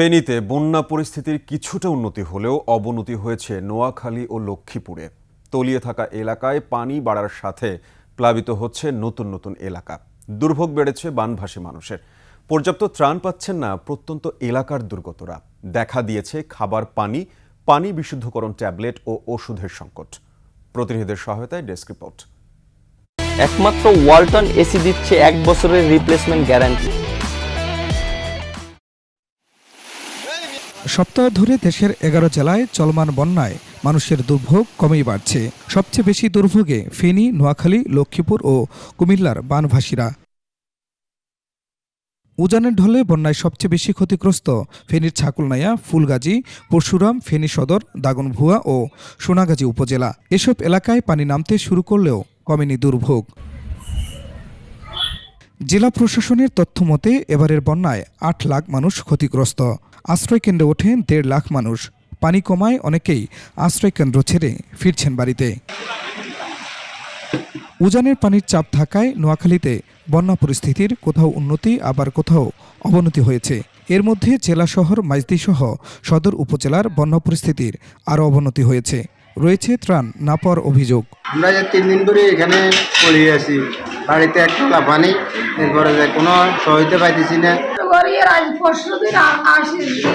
ফেনীতে বন্যা পরিস্থিতির কিছুটা উন্নতি হলেও অবনতি হয়েছে নোয়াখালী ও লক্ষ্মীপুরে। তলিয়ে থাকা এলাকায় পানি বাড়ার সাথে প্লাবিত হচ্ছে নতুন নতুন এলাকা। দুর্ভোগ বেড়েছে বানভাসী মানুষের। পর্যাপ্ত ত্রাণ পাচ্ছেন না প্রত্যন্ত এলাকার দুর্গতরা। দেখা দিয়েছে খাবার পানি পানি বিশুদ্ধকরণ ট্যাবলেট ও ওষুধের সংকট। প্রতিনিধিদের সহায়তায় ডেস্ক রিপোর্ট। একমাত্র ওয়ালটন এসি দিচ্ছে এক বছরের রিপ্লেসমেন্ট গ্যারান্টি। সপ্তাহ ধরে দেশের এগারো জেলায় চলমান বন্যায় মানুষের দুর্ভোগ কমেই বাড়ছে। সবচেয়ে বেশি দুর্ভোগে ফেনী, নোয়াখালী, লক্ষ্মীপুর ও কুমিল্লার বানভাসীরা। উজানের ঢলে বন্যায় সবচেয়ে বেশি ক্ষতিগ্রস্ত ফেনীর ছাকুলনাইয়া, ফুলগাজী, পরশুরাম, ফেনী সদর, দাগনভুয়া ও সোনাগাজী উপজেলা। এসব এলাকায় পানি নামতে শুরু করলেও কমেনি দুর্ভোগ। জেলা প্রশাসনের তথ্য মতে এবারের বন্যায় আট লাখ মানুষ ক্ষতিগ্রস্ত। আশ্রয়কেন্দ্রে ওঠেন দেড় লাখ মানুষ। পানি কমায় অনেকেই আশ্রয়কেন্দ্র ছেড়ে ফিরছেন বাড়িতে। উজানের পানির চাপ থাকায় নোয়াখালীতে বন্যা পরিস্থিতির কোথাও উন্নতি, আবার কোথাও অবনতি হয়েছে। এর মধ্যে জেলা শহর মাইজদিসহ সদর উপজেলার বন্যা পরিস্থিতির আরও অবনতি হয়েছে। রয়েছে ত্রাণ না পাওয়ার অভিযোগ। আমরা যে তিন দিন ধরে এখানে পড়ে আছি। বাড়িতে এক পানি, এরপরে যে কোনো সহিতে পাইতেছি না।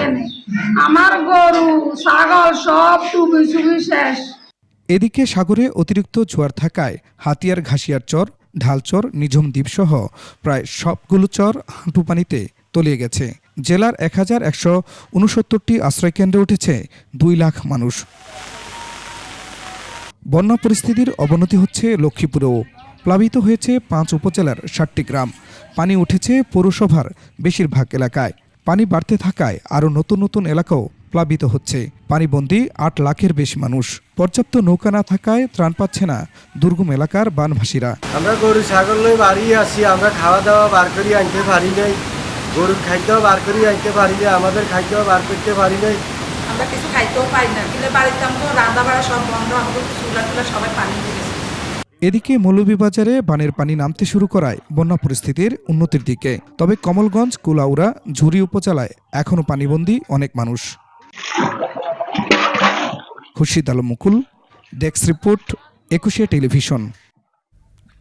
এনে আমার গরু, ছাগল সব টুবি শেষ। এদিকে সাগরে অতিরিক্ত জোয়ার থাকায় হাতিয়ার ঘাসিয়ার চর ঢালচর নিঝুম দ্বীপসহ প্রায় সবগুলো চর হাঁটু পানিতে তলিয়ে গেছে। জেলার এক হাজার একশো উনসত্তরটি আশ্রয়কেন্দ্রে উঠেছে দুই লাখ মানুষ। বন্যা পরিস্থিতির অবনতি হচ্ছে লক্ষ্মীপুরেও। প্লাবিত হয়েছে পাঁচ উপজেলার ষাটটি গ্রাম। পানি উঠেছে পৌরসভার বেশিরভাগ এলাকায়। পানি বাড়তে থাকায় আরও নতুন নতুন এলাকাও প্লাবিত হচ্ছে। পানিবন্দী আট লাখের বেশি মানুষ। পর্যাপ্ত নৌকা না থাকায় ত্রাণ পাচ্ছে না দুর্গম এলাকার বানভাসীরা। আমরা গরু ছাগল লই বাড়ি আছি আমরা খাওয়া দাওয়া বার করি আনতে পারি নাই। গরুর খাদ্য বার করি আনতে পারি না আমাদের খাদ্য বার করতে পারি নাই। আমরা কিছু খাইতেও পারি না কিন্তু বাড়িতে আমাকে রান্না বাড়া সব বন্ধ আমাকে চুলা টুলা সবাই পানি দিয়ে গেছে। এদিকে মৌলভীবাজারে বানের পানি নামতে শুরু করায় বন্যা পরিস্থিতির উন্নতির দিকে। তবে কমলগঞ্জ কুলাউরা ঝুরি উপজেলায় এখনও পানিবন্দী অনেক মানুষ। Khurshid Alam Mukul, desk report, Ekushey television.